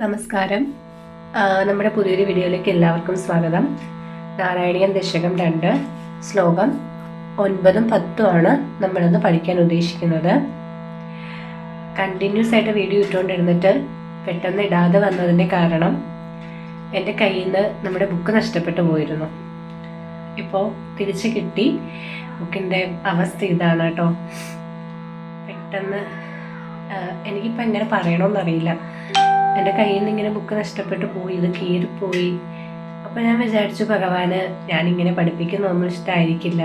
നമസ്കാരം. നമ്മുടെ പുതിയൊരു വീഡിയോയിലേക്ക് എല്ലാവർക്കും സ്വാഗതം. നാരായണീയൻ ദശകം രണ്ട് ശ്ലോകം ഒൻപതും പത്തുമാണ് നമ്മളിന്ന് പഠിക്കാൻ ഉദ്ദേശിക്കുന്നത്. കണ്ടിന്യൂസ് ആയിട്ട് വീഡിയോ ഇട്ടുകൊണ്ടിരുന്നിട്ട് പെട്ടെന്ന് ഇടാതെ വന്നതിന്റെ കാരണം എന്റെ കയ്യിൽ നിന്ന് നമ്മുടെ ബുക്ക് നഷ്ടപ്പെട്ടു പോയിരുന്നു. ഇപ്പോൾ തിരിച്ച് കിട്ടി. ബുക്കിന്റെ അവസ്ഥ ഇതാണ് കേട്ടോ. പെട്ടെന്ന് എനിക്കിപ്പോൾ എങ്ങനെ പറയണമെന്നറിയില്ല എന്റെ കയ്യിൽ നിന്ന് ഇങ്ങനെ ബുക്ക് നഷ്ടപ്പെട്ടു പോയി ഇത് കീറിപ്പോയി. അപ്പോൾ ഞാൻ വിചാരിച്ചു ഭഗവാന് ഞാനിങ്ങനെ പഠിപ്പിക്കുന്നൊന്നും ഇഷ്ടമായിരിക്കില്ല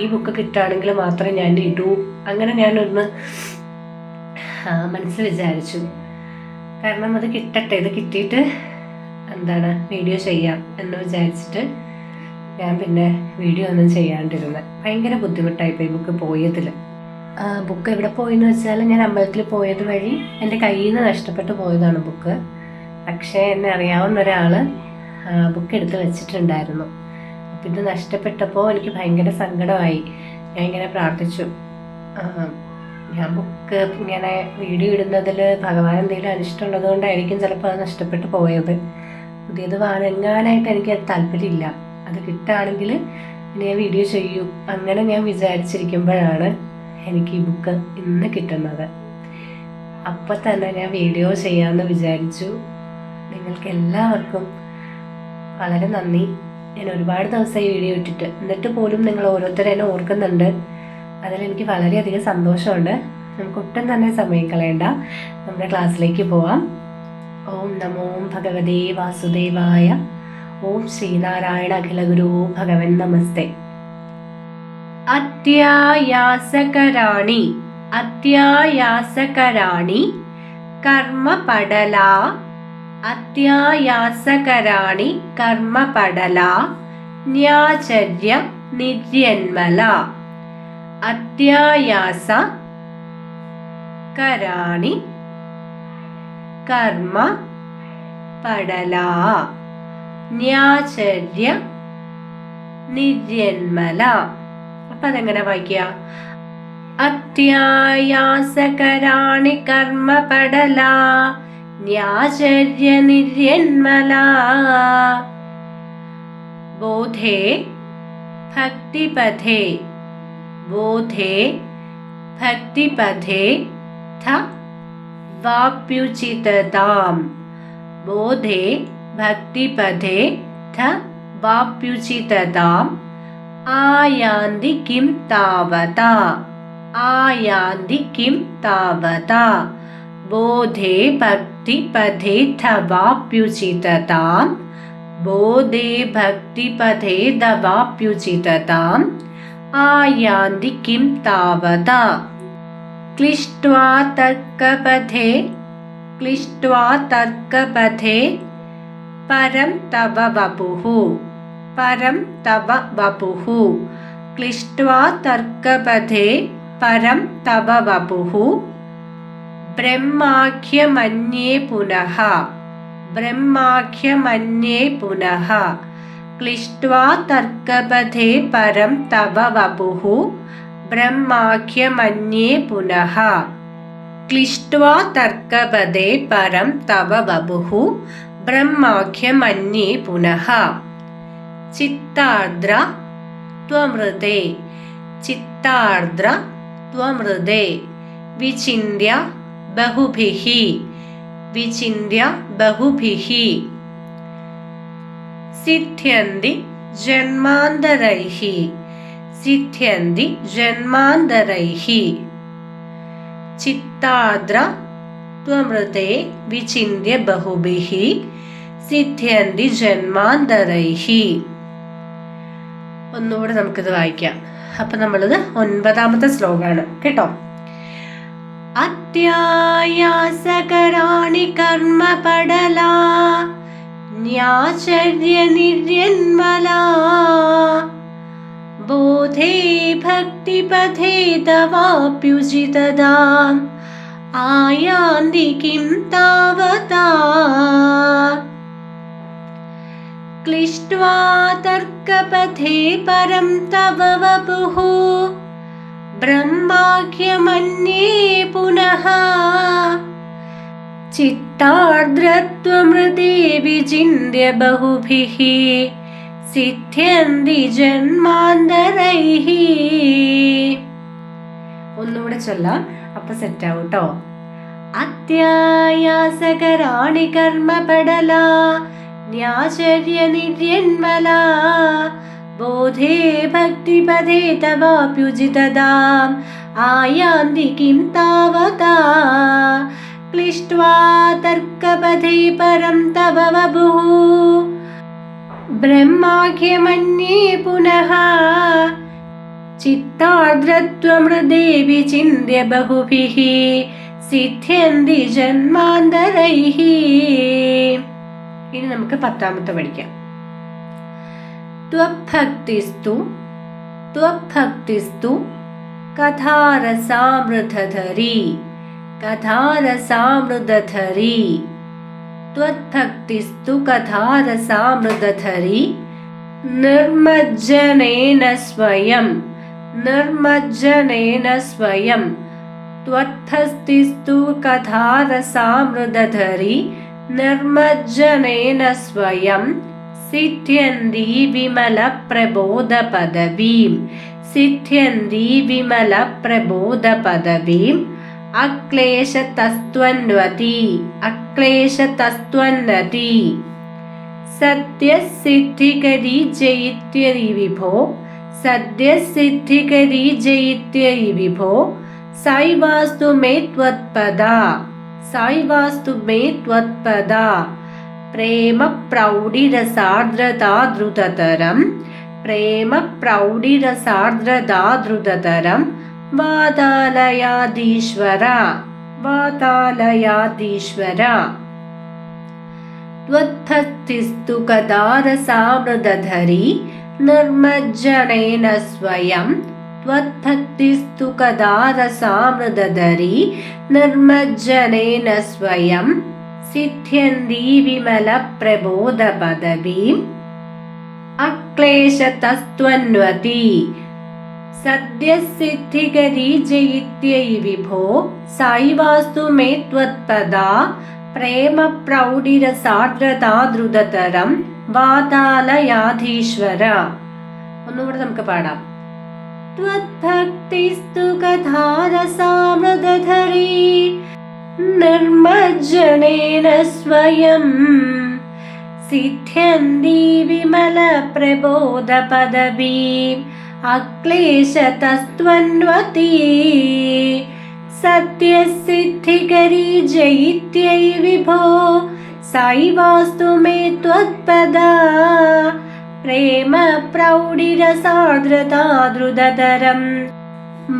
ഈ ബുക്ക് കിട്ടുകയാണെങ്കിൽ മാത്രമേ ഞാൻ ഇടൂ. അങ്ങനെ ഞാനൊന്ന് മനസ്സിൽ വിചാരിച്ചു. കാരണം അത് കിട്ടട്ടെ ഇത് കിട്ടിയിട്ട് എന്താണ് വീഡിയോ ചെയ്യാം എന്ന് വിചാരിച്ചിട്ട് ഞാൻ പിന്നെ വീഡിയോ ഒന്നും ചെയ്യാണ്ടിരുന്നത് ഭയങ്കര ബുദ്ധിമുട്ടായിപ്പോയി ബുക്ക് പോയതിൽ ബുക്ക് എവിടെ പോയെന്ന് വെച്ചാൽ ഞാൻ അമ്പലത്തിൽ പോയത് വഴി എന്റെ കയ്യിൽ നിന്ന് നഷ്ടപ്പെട്ടു പോയതാണ് ബുക്ക് പക്ഷേ എന്നെ അറിയാവുന്ന ഒരാൾ ബുക്ക് എടുത്ത് വെച്ചിട്ടുണ്ടായിരുന്നു. അപ്പം ഇത് നഷ്ടപ്പെട്ടപ്പോൾ എനിക്ക് ഭയങ്കര സങ്കടമായി. ഞാൻ ഇങ്ങനെ പ്രാർത്ഥിച്ചു. ഞാൻ ബുക്ക് ഇങ്ങനെ വീഡിയോ ഇടുന്നതിൽ ഭഗവാൻ എന്തെങ്കിലും അനിഷ്ടമുള്ളത് കൊണ്ടായിരിക്കും ചിലപ്പോൾ അത് നഷ്ടപ്പെട്ടു പോയത്. പുതിയത് വാങ്ങാനായിട്ട് എനിക്ക് താല്പര്യമില്ല. അത് കിട്ടുകയാണെങ്കിൽ ഞാൻ വീഡിയോ ചെയ്യൂ. അങ്ങനെ ഞാൻ വിചാരിച്ചിരിക്കുമ്പോഴാണ് എനിക്ക് ഈ ബുക്ക് ഇന്ന് കിട്ടുന്നത് അപ്പം തന്നെ ഞാൻ വീഡിയോ ചെയ്യാമെന്ന് വിചാരിച്ചു. നിങ്ങൾക്ക് എല്ലാവർക്കും വളരെ നന്ദി. ഞാൻ ഒരുപാട് ദിവസമായി വീഡിയോ ഇട്ടിട്ട് എന്നിട്ട് പോലും നിങ്ങൾ ഓരോരുത്തരും എന്നെ ഓർക്കുന്നുണ്ട്. അതിലെനിക്ക് വളരെയധികം സന്തോഷമുണ്ട്. നമുക്ക് ഒട്ടും തന്നെ സമയം കളയണ്ട. നമ്മുടെ ക്ലാസ്സിലേക്ക് പോവാം. ഓം നമോ ഭഗവതേ വാസുദേവായ. ഓം ശ്രീനാരായണ അഖിലഗുരു ഭഗവൻ നമസ്തേ. അത്യായാസകരാണി. അത്യായാസകരാണി. കർമ്മപടല. അത്യായാസകരാണി കർമ്മപടല. ന്യാചര്യ നിര്യന്മല. അത്യായാസ കരാണി കർമ്മ പടല ന്യാചര്യ നിര്യന്മല. അപ്പൊ അതെങ്ങനെ വായിക്കുക? അത്യായാസകരാണി കർമ്മപടല ന്യാചര്യ നിര്യന്മല ബോധേ ഭക്തിപഥേ ബോധേ ഭക്തിപഥേ ഥ വാപ്യുചിതതാം. ബോധേ ഭക്തിപഥേ ഥ വാപ്യുചിതതാം. आयान्ति किं तावता? आयान्ति किं तावता? बोधे भक्तिपथे धवाप्युचिततां बोधे भक्तिपथे दवाप्युचितताम् आयान्ति किं तावता? क्लिष्ट्वा तर्कपथे क्लिष्ट्वा तर्कपथे परं तव वपुः। परं तव वपुः क्लिष्ट्वा तर्कपथे परं तव वपुः ब्रह्माख्यमन्ये पुनः ब्रह्माख्यमन्ये पुनः क्लिष्ट्वा तर्कपथे परं तव वपुः ब्रह्माख्यमन्ये पुनः क्लिष्ट्वा तर्कपदे परं तव वपुः ब्रह्माख्यमन्ये पुनः ചിത്താർദ്ര ത്വമൃതേ. ചിത്താർദ്ര ത്വമൃതേ. വിചിന്യ ബഹുഭിः വിചിന്യ ബഹുഭിः സിദ്ധ്യന്തി ജന്മാന്തരൈः സിദ്ധ്യന്തി ജന്മാന്തരൈः ചിത്താദ്ര ത്വമൃതേ. വിചിന്യ ബഹുഭിः സിദ്ധ്യന്തി ജന്മാന്തരൈः ഒന്നുകൂടെ നമുക്കിത് വായിക്കാം. അപ്പൊ നമ്മളിത് ഒൻപതാമത്തെ ശ്ലോകമാണ്. കേട്ടോ? അത്യായാസകരാണി കർമ്മപടലാ ന്യാചര്യ നിര്യന്മലാ ബോധേ ഭക്തിപഥേ തവാപ്യുചിതദാം ആയാന്തി കിം താവതാ. ക്ലിഷ്ട്വാ तर्कपथे परं तव वपुः। ब्रह्माख्यमन्ये पुनः। चित्तार्द्रत्वमृते विचिन्त्य बहुभिः। സിദ്ധ്യന്തി ജന്മാന്തരൈഹി ഒന്നുകൂടെ ചൊല്ലാം അപ്പൊ സെറ്റ് ആവും കേട്ടോ അത്യായാസകരാണി കർമ്മപടലാ न्याचर्यनिर्यन्मला बोधे भक्तिपदे तवाप्युजितदाम् आयान्ति किं तावता? क्लिष्ट्वा तर्कपदे परं तव वभुः। ब्रह्माख्यमन्ये पुनः चित्तार्धृत्वमृदे विचिन्त्य बहुभिः सिद्ध्यन्ति जन्मान्तरैः। ഇനി നമുക്ക് പത്താമത്തെ പഠിക്കാം ത്വഭക്തിസ്തു ത്വഭക്തിസ്തു കഥാരസാമൃതധരി കഥാരസാമൃതധരി त्वद्भक्तिस्तु कथारसामृतधरी निर्मज्जनेन स्वयं निर्मज्जनेन स्वयं നിർമ്മജ്ജനേന സ്വയം സിദ്ധ്യന്തി വിമല പ്രബോധ പദവീം സിദ്ധ്യന്തി വിമല പ്രബോധ പദവീം അക്ലേശതസ്ത്വന്വതി അക്ലേശതസ്ത്വന്നതി. സത്യസിദ്ധികരി ജയിത്യരി വിഭോ സദ്യസിദ്ധികരി ജയിത്യരി വിഭോ സൈവാസ്തു മേ ത്വത്പദ. सायिवास्तु मे त्वत्पदा। प्रेमप्रौढिरसार्द्रदाद्रुततरं प्रेमप्रौढिरसार्द्रदाद्रुततरं वातालयादीश्वर वातालयादीश्वर त्वद्भक्तिस्तु कदारसामृदधरी निर्मज्जनेन स्वयं त्वद्भक्तिस्तु कदारसामृदधरी निर्मज्जनेन स्वयं सिद्ध्यन्ती विमलप्रबोधपदवीम् अक्लेशतस्त्वन्वती सद्यसिद्धिकरी जयित्यै विभो साईवास्तु मे त्वत्पदा പ്രേമപ്രൗഢിരസാർദ്രതാദ്രുതതരം വാതാലയാധീശ്വര ഒന്നുകൂടെ നമുക്ക് പാടാം त्वद्भक्तिस्तु कथारसामृदधरी निर्मज्जनेन स्वयं सिद्ध्यन्ती विमलप्रबोधपदवीम् अक्लेशतस्त्वन्वती सत्यसिद्धिकरी जयित्यै विभो साईवास्तु मे त्वत्पदा प्रेम प्रौढिरसार्द्रतादृदतरम्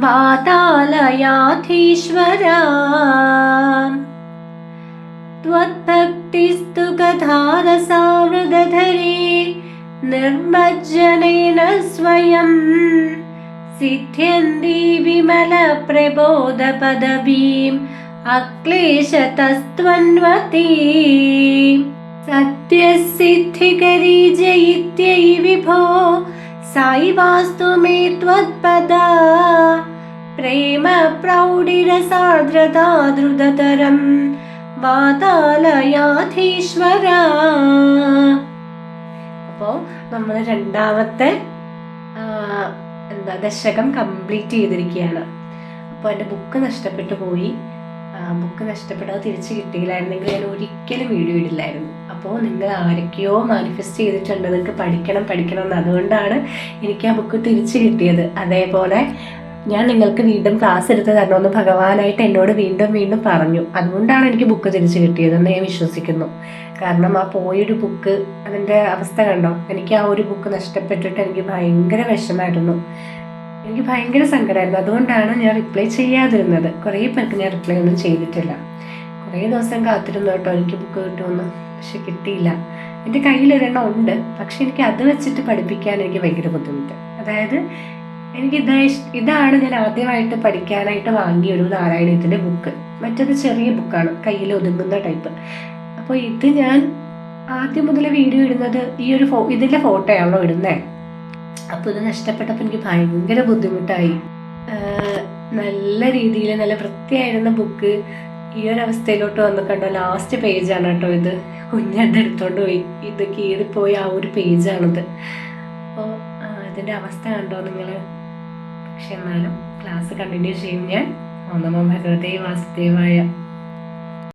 वातालयाधीश्वरा। त्वत्भक्तिस्तु कथारसामृदधरे निर्मज्जनेन स्वयं सिद्ध्यन्ती विमलप्रबोधपदवीम् अक्लेशतस्त्वन्वती सत्यसिद्धिकरी जयित्यै विभो साईवास्तु मे त्वत्पदा प्रेम प्रौढिरसार्द्रतादृदतरम् വാതാലയാധീശ്വര അപ്പോൾ നമ്മൾ രണ്ടാമത്തെ ആ, എന്താ ദശകം കംപ്ലീറ്റ് ചെയ്തിരിക്കുകയാണ് അപ്പോൾ എൻ്റെ ബുക്ക് നഷ്ടപ്പെട്ടു പോയി ബുക്ക് നഷ്ടപ്പെട്ടത് തിരിച്ച് കിട്ടിയില്ലായിരുന്നെങ്കിൽ ഞാൻ ഒരിക്കലും വീഡിയോ ഇടില്ലായിരുന്നു അപ്പോൾ നിങ്ങൾ ആരൊക്കെയോ മാനിഫെസ്റ്റ് ചെയ്തിട്ടുണ്ട്. നിങ്ങൾക്ക് പഠിക്കണം പഠിക്കണം എന്ന് അതുകൊണ്ടാണ് എനിക്ക് ആ ബുക്ക് തിരിച്ചു കിട്ടിയത്. അതേപോലെ ഞാൻ നിങ്ങൾക്ക് വീണ്ടും ക്ലാസ് എടുത്ത് തരണമെന്ന് ഭഗവാനായിട്ട് എന്നോട് വീണ്ടും വീണ്ടും പറഞ്ഞു. അതുകൊണ്ടാണ് എനിക്ക് ബുക്ക് തിരിച്ചു കിട്ടിയതെന്ന് ഞാൻ വിശ്വസിക്കുന്നു. കാരണം ആ പോയൊരു ബുക്ക് അതിന്റെ അവസ്ഥ കണ്ടോ? എനിക്ക് ആ ഒരു ബുക്ക് നഷ്ടപ്പെട്ടിട്ട് എനിക്ക് ഭയങ്കര വിഷമായിരുന്നു എനിക്ക് ഭയങ്കര സങ്കടമായിരുന്നു. അതുകൊണ്ടാണ് ഞാൻ റിപ്ലൈ ചെയ്യാതിരുന്നത്. കുറേ പേർക്ക് ഞാൻ റിപ്ലൈ ഒന്നും ചെയ്തിട്ടില്ല. കുറേ ദിവസം കാത്തിരുന്നു കേട്ടോ എനിക്ക് ബുക്ക് കിട്ടുമെന്ന്. പക്ഷെ കിട്ടിയില്ല. എന്റെ കയ്യിലൊരെണ്ണം ഉണ്ട്. പക്ഷെ എനിക്ക് അത് വെച്ചിട്ട് പഠിപ്പിക്കാൻ എനിക്ക് ഭയങ്കര ബുദ്ധിമുട്ട്. അതായത് എനിക്ക് ഇതാ ഇതാണ് ഞാൻ ആദ്യമായിട്ട് പഠിക്കാനായിട്ട് വാങ്ങിയ ഒരു നാരായണീയത്തിന്റെ ബുക്ക്. മറ്റത് ചെറിയ ബുക്കാണ്. കയ്യിൽ ഒതുങ്ങുന്ന ടൈപ്പ്. അപ്പോൾ ഇത് ഞാൻ ആദ്യം മുതൽ വീഡിയോ ഇടുന്നത് ഈ ഒരു ഫോ ഇതിന്റെ ഫോട്ടോയാണല്ലോ ഇടുന്നത് അപ്പോൾ ഇത് നഷ്ടപ്പെട്ടപ്പോൾ എനിക്ക് ഭയങ്കര ബുദ്ധിമുട്ടായി. നല്ല രീതിയിൽ നല്ല വൃത്തിയായിരുന്ന ബുക്ക് ഈ ഒരു അവസ്ഥയിലോട്ട് വന്നു കണ്ടോ. ലാസ്റ്റ് പേജാണ് കേട്ടോ ഇത്. കുഞ്ഞെന്റെ എടുത്തോണ്ട് പോയി. ഇത് കീറിപ്പോയി ആ ഒരു പേജാണിത്. അപ്പോൾ ഇതിന്റെ അവസ്ഥ കണ്ടോ നിങ്ങൾ പക്ഷെ എന്നാലും ക്ലാസ് കണ്ടിന്യൂ ചെയ്യും ഞാൻ. ഓ നമോ ഭഗവതേ വാസുദേവായ